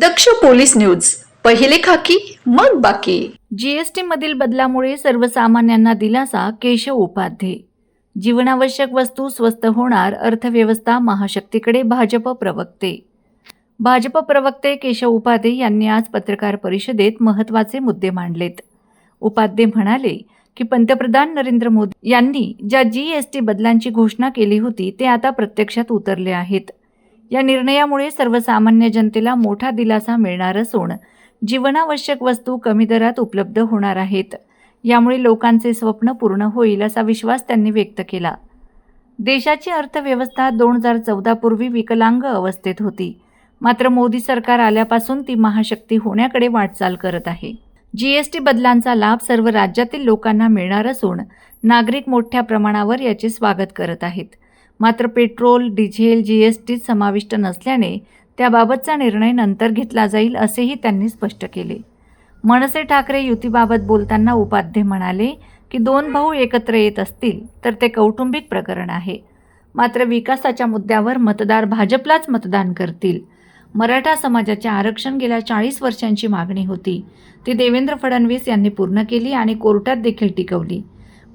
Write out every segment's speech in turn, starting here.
दक्ष police news. पहिले खाकी मग बाकी. जीएसटी मधील बदलामुळे सर्वसामान्यांना दिलासा केशव उपाध्ये. जीवनावश्यक वस्तू स्वस्त होणार अर्थव्यवस्था महाशक्तीकडे भाजप प्रवक्ते. भाजप प्रवक्ते केशव उपाध्ये यांनी आज पत्रकार परिषदेत महत्त्वाचे मुद्दे मांडलेत. उपाध्ये म्हणाले की पंतप्रधान नरेंद्र मोदी यांनी ज्या जीएसटी बदलांची घोषणा केली होती ते आता प्रत्यक्षात उतरले आहेत. या निर्णयामुळे सर्वसामान्य जनतेला मोठा दिलासा मिळणार असून जीवनावश्यक वस्तू कमी दरात उपलब्ध होणार आहेत. यामुळे लोकांचे स्वप्न पूर्ण होईल असा विश्वास त्यांनी व्यक्त केला. देशाची अर्थव्यवस्था दोन हजार चौदापूर्वी विकलांग अवस्थेत होती. मात्र मोदी सरकार आल्यापासून ती महाशक्ती होण्याकडे वाटचाल करत आहे. जी एस टी बदलांचा लाभ सर्व राज्यातील लोकांना मिळणार असून नागरिक मोठ्या प्रमाणावर याचे स्वागत करत आहेत. मात्र पेट्रोल डिझेल जी एस जीएसटीत समाविष्ट नसल्याने त्याबाबतचा निर्णय नंतर घेतला जाईल असेही त्यांनी स्पष्ट केले. मनसे ठाकरे युतीबाबत बोलताना उपाध्ये म्हणाले की दोन भाऊ एकत्र येत असतील तर ते कौटुंबिक प्रकरण आहे. मात्र विकासाच्या मुद्द्यावर मतदार भाजपलाच मतदान करतील. मराठा समाजाचे आरक्षण गेल्या चाळीस वर्षांची मागणी होती. ती देवेंद्र फडणवीस यांनी पूर्ण केली आणि कोर्टात देखील टिकवली.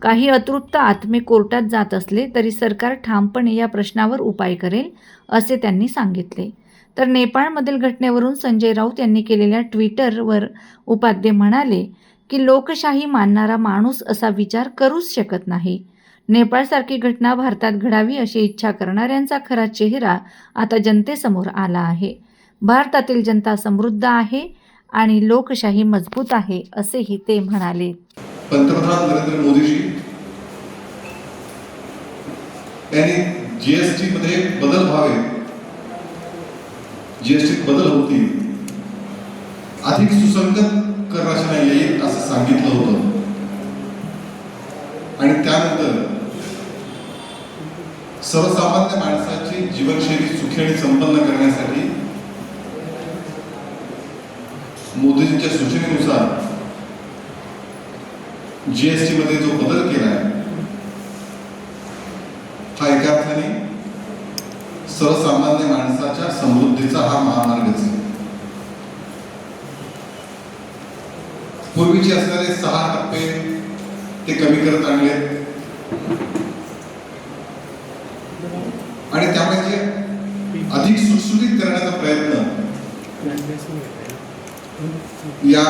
काही अतृप्त आत्मे कोर्टात जात असले तरी सरकार ठामपणे या प्रश्नावर उपाय करेल असे त्यांनी सांगितले. तर नेपाळमधील घटनेवरून संजय राऊत यांनी केलेल्या ट्विटरवर उपाध्ये म्हणाले की लोकशाही मानणारा माणूस असा विचार करूच शकत नाही. नेपाळसारखी घटना भारतात घडावी अशी इच्छा करणाऱ्यांचा खरा चेहरा आता जनतेसमोर आला आहे. भारतातील जनता समृद्ध आहे आणि लोकशाही मजबूत आहे असेही ते म्हणाले. पंतप्रधान नरेंद्र मोदीजी यांनी जीएसटी मध्ये बदल व्हावे. जीएसटीत बदल होतील अधिक सुसंगत कर रचना येईल असं सांगितलं होतं. आणि त्यानंतर सर्वसामान्य माणसाची जीवनशैली सुखी आणि संपन्न करण्यासाठी मोदीजींच्या सूचनेनुसार जीएसटी मध्ये जो बदल केलाय हा एका अर्थाने सर्वसामान्य माणसाच्या समृद्धीचा हा महामार्गच आहे. पूर्वीचे असणारे सहा टप्पे ते कमी करत आणले. आणि त्यामुळे जे अधिक सुटसुटीत करण्याचा प्रयत्न या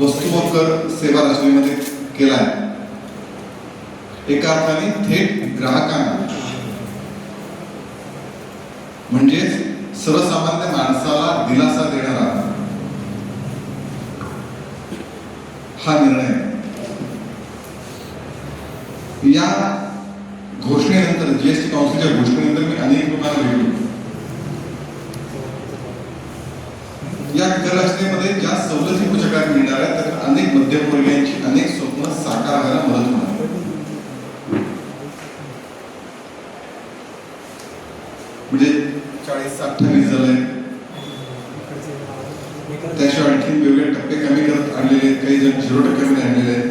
वस्तू व कर सेवा रचनेमध्ये केलाय. एका अर्थाने थेट ग्राहकांना. म्हणजेच सर्वसामान्य माणसाला दिलासा देणारा हा निर्णय. या घोषणेनंतर जीएसटी काउन्सिलच्या घोषणेनंतर मी अनेक लोकांना भेटलो या कर रचनेमध्ये ज्या सवलती जगात मिळणार आहेत तर अनेक मध्यमवर्गीयांची अनेक स्वप्न साकार व्हायला मदत होणार म्हणजे चाळीस अठ्ठावीस झालंय. त्याशिवाय आणखी वेगवेगळे टप्पे कमी करत आणलेले आहेत. काही जण झिरो टक्क्यामध्ये आणलेले आहेत.